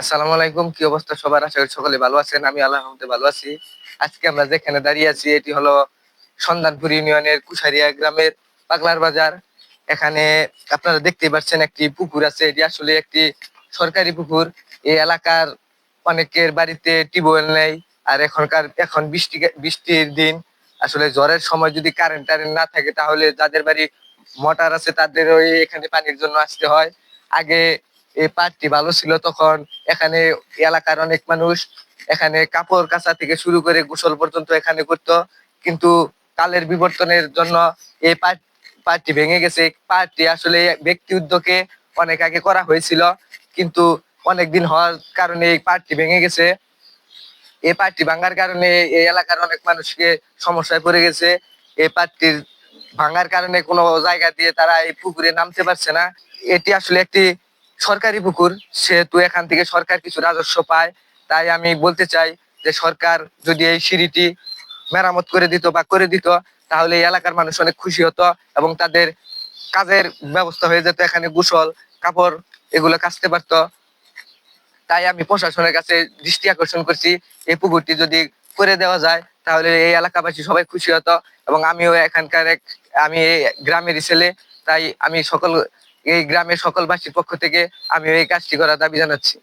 আসসালামু আলাইকুম, কি অবস্থা সবার? আশা করি সকলে ভালো আছেন আমি আল্লাহ রহমতে ভালো আছি। আজকে আমরা যেখানে দাঁড়িয়ে আছি, এটি হলো সন্ধানপুর ইউনিয়নের কুশারিয়া গ্রামের পাগলার বাজার। এখানে আপনারা দেখতেই পাচ্ছেন একটি পুকুর আছে, এটি আসলে একটি সরকারি পুকুর। এই এলাকার অনেকের বাড়িতে টিউবওয়েল নেই, আর এখনকার, এখন বৃষ্টি, বৃষ্টির দিন। আসলে জ্বরের সময় যদি কারেন্ট টারেন্ট না থাকে, তাহলে যাদের বাড়ি মোটর আছে তাদের ওই এখানে পানির জন্য আসতে হয়। আগে এই পাটটি ভালো ছিল তখন এখানে এলাকার অনেক মানুষ এখানে কাপড় কাচা থেকে শুরু করে গোসল পর্যন্ত এখানে করতো। কিন্তু কালের বিবর্তনের জন্য এই পাট পাটটি ভেঙে গেছে। পাটটি আসলে ব্যক্তি উদ্যোগে অনেক আগে করা হয়েছিল, কিন্তু অনেক দিন হওয়ার কারণে এই পাটটি ভেঙে গেছে। এই পাটটি ভাঙার কারণে এই এলাকার অনেক মানুষকে সমস্যায় পড়ে গেছে। এই পাটটির ভাঙার কারণে কোনো জায়গা দিয়ে তারা এই পুকুরে নামতে পারছে না। এটি আসলে একটি সরকারি পুকুর, সেহেতু এখান থেকে সরকার কিছু রাজস্ব পায়। তাই আমি বলতে চাই যে সরকার যদি এই সিঁড়িটি মেরামত করে দিত বা করে দিত, তাহলে এই এলাকার মানুষ অনেক খুশি হতো এবং তাদের কাজের ব্যবস্থা হয়ে যেত। এখানে গোসল, কাপড় এগুলো কাচতে পারতো। তাই আমি প্রশাসনের কাছে দৃষ্টি আকর্ষণ করছি, এই পুকুরটি যদি করে দেওয়া যায়, তাহলে এই এলাকাবাসী সবাই খুশি হতো এবং আমিও এখানকার এক আমি এই গ্রামেরই ছেলে, তাই আমি সকল এই গ্রামের সকল বাসীর পক্ষ থেকে আমি এই কাজটি করার দাবি জানাচ্ছি।